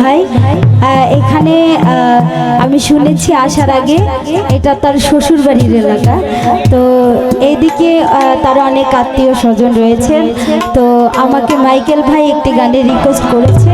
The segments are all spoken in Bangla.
ভাই এখানে আমি শুনেছি আসার আগে এটা তার শ্বশুর বাড়ির এলাকা। তো এইদিকে তার অনেক আত্মীয় স্বজন রয়েছেন তো আমাকে মাইকেল ভাই একটি গানে রিকোয়েস্ট করেছে।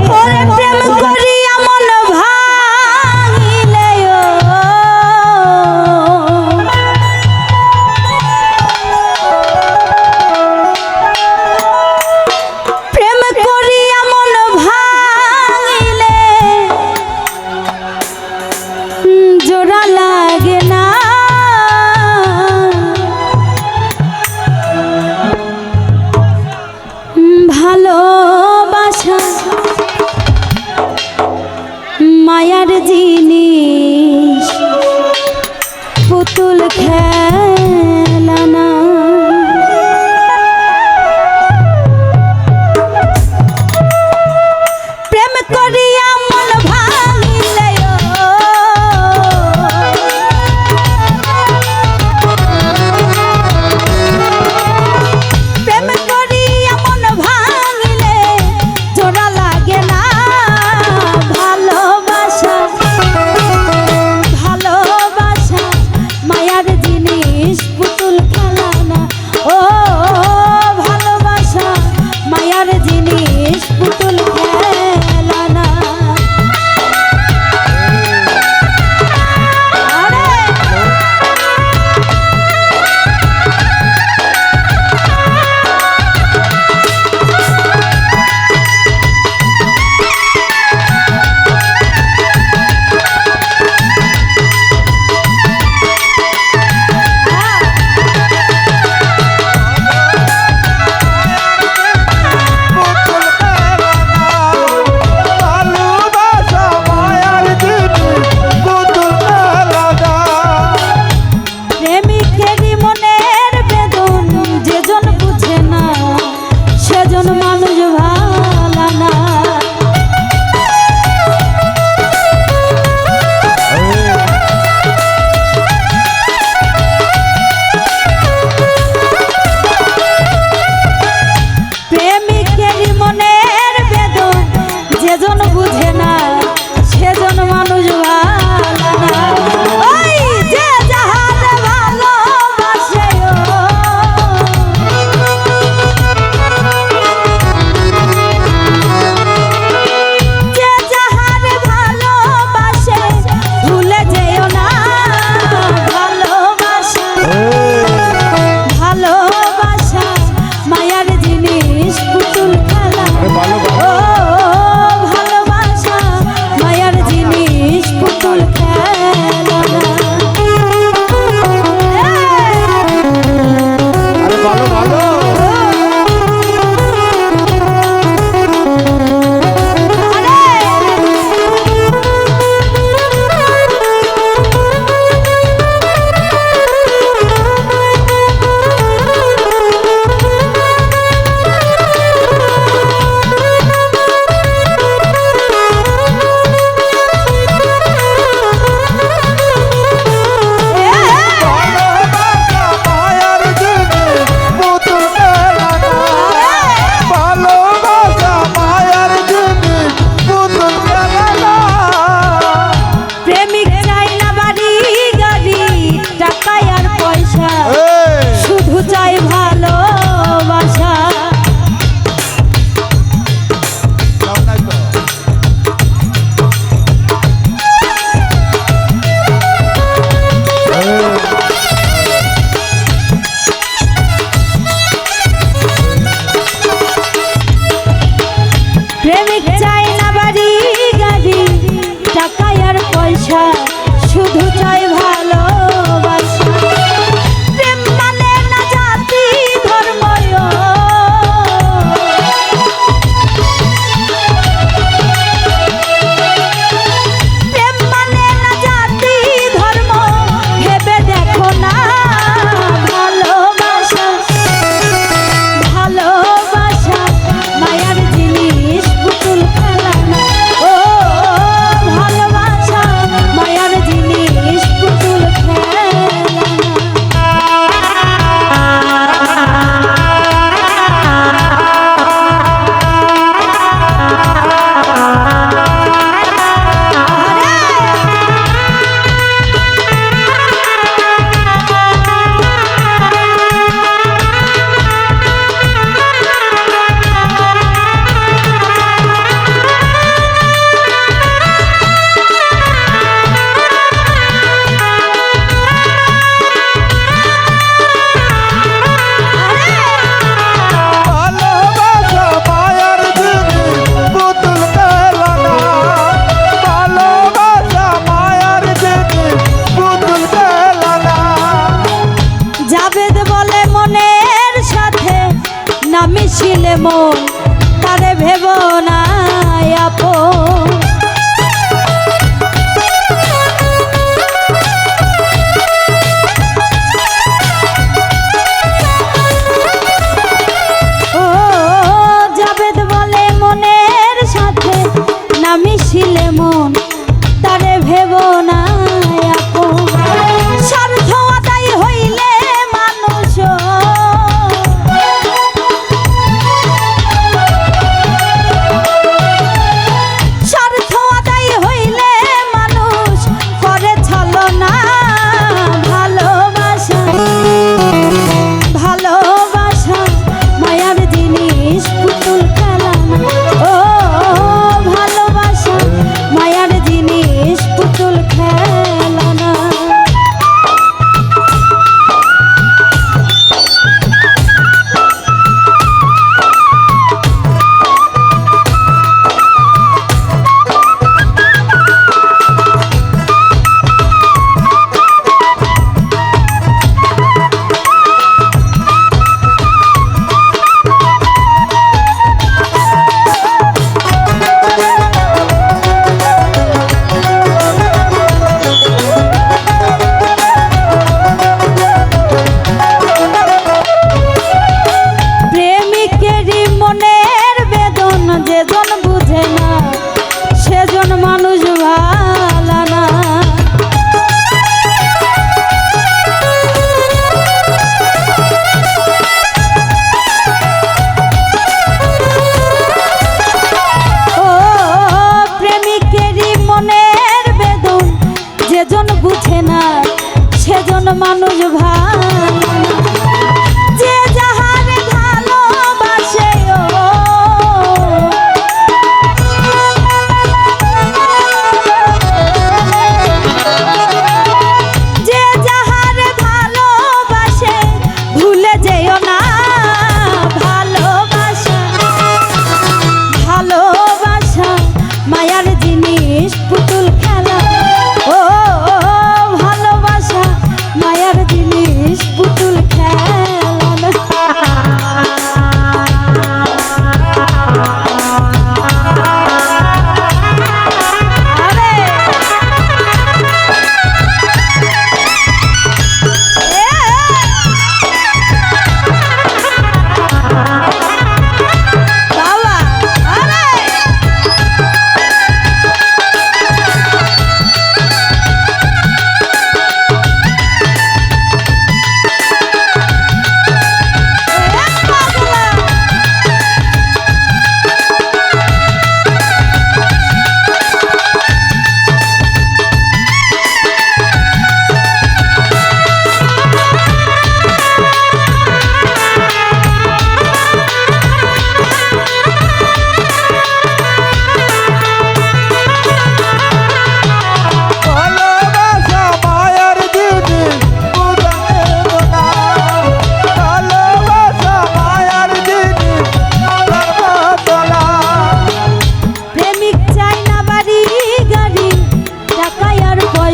মায়ার জিনিস। মন।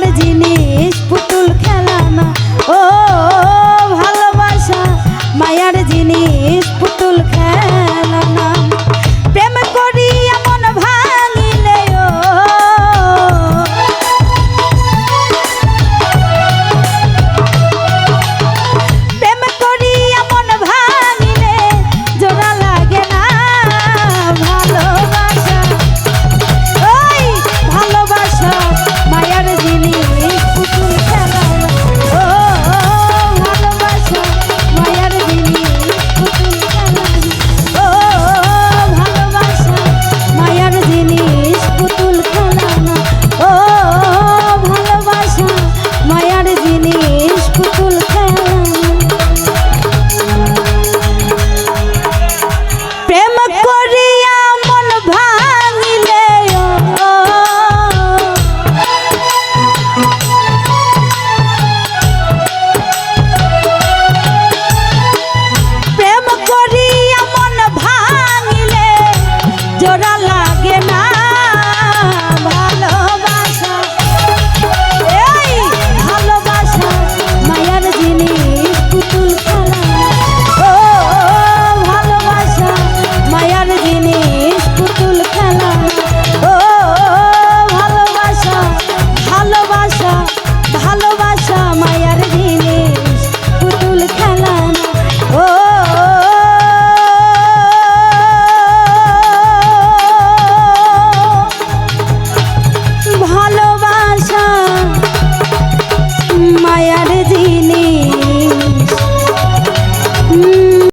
melody. জোরালা